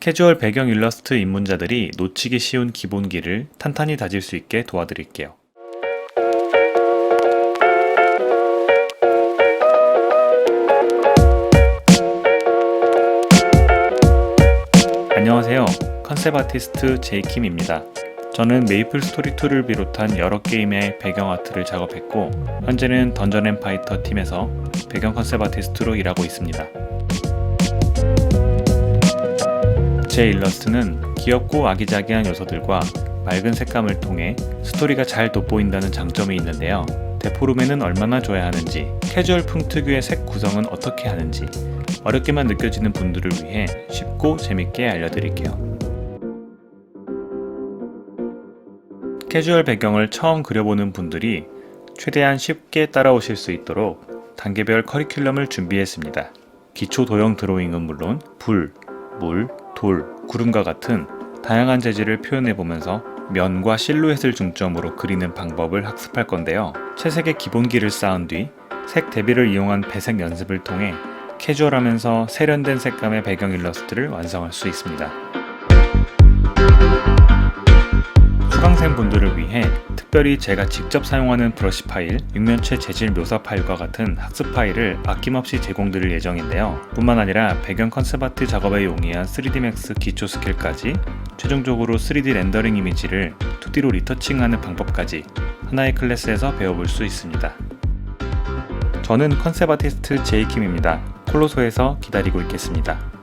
캐주얼 배경 일러스트 입문자들이 놓치기 쉬운 기본기를 탄탄히 다질 수 있게 도와드릴게요. 안녕하세요. 컨셉 아티스트 제이킴입니다. 저는 메이플 스토리 2를 비롯한 여러 게임의 배경 아트를 작업했고 현재는 던전 앤 파이터 팀에서 배경 컨셉 아티스트로 일하고 있습니다. 제 일러스트는 귀엽고 아기자기한 요소들과 맑은 색감을 통해 스토리가 잘 돋보인다는 장점이 있는데요. 데포룸에는 얼마나 줘야 하는지, 캐주얼풍 특유의 색 구성은 어떻게 하는지, 어렵게만 느껴지는 분들을 위해 쉽고 재밌게 알려드릴게요. 캐주얼 배경을 처음 그려보는 분들이 최대한 쉽게 따라오실 수 있도록 단계별 커리큘럼을 준비했습니다. 기초 도형 드로잉은 물론 불, 물, 돌, 구름과 같은 다양한 재질을 표현해 보면서 면과 실루엣을 중점으로 그리는 방법을 학습할 건데요. 채색의 기본기를 쌓은 뒤 색 대비를 이용한 배색 연습을 통해 캐주얼하면서 세련된 색감의 배경 일러스트를 완성할 수 있습니다. 수강생 분들을 위해 특별히 제가 직접 사용하는 브러쉬 파일, 육면체 재질 묘사 파일과 같은 학습 파일을 아낌없이 제공드릴 예정인데요. 뿐만 아니라 배경 컨셉 아트 작업에 용이한 3D Max 기초 스킬까지 최종적으로 3D 렌더링 이미지를 2D로 리터칭하는 방법까지 하나의 클래스에서 배워볼 수 있습니다. 저는 컨셉 아티스트 제이킴입니다. 콜로소에서 기다리고 있겠습니다.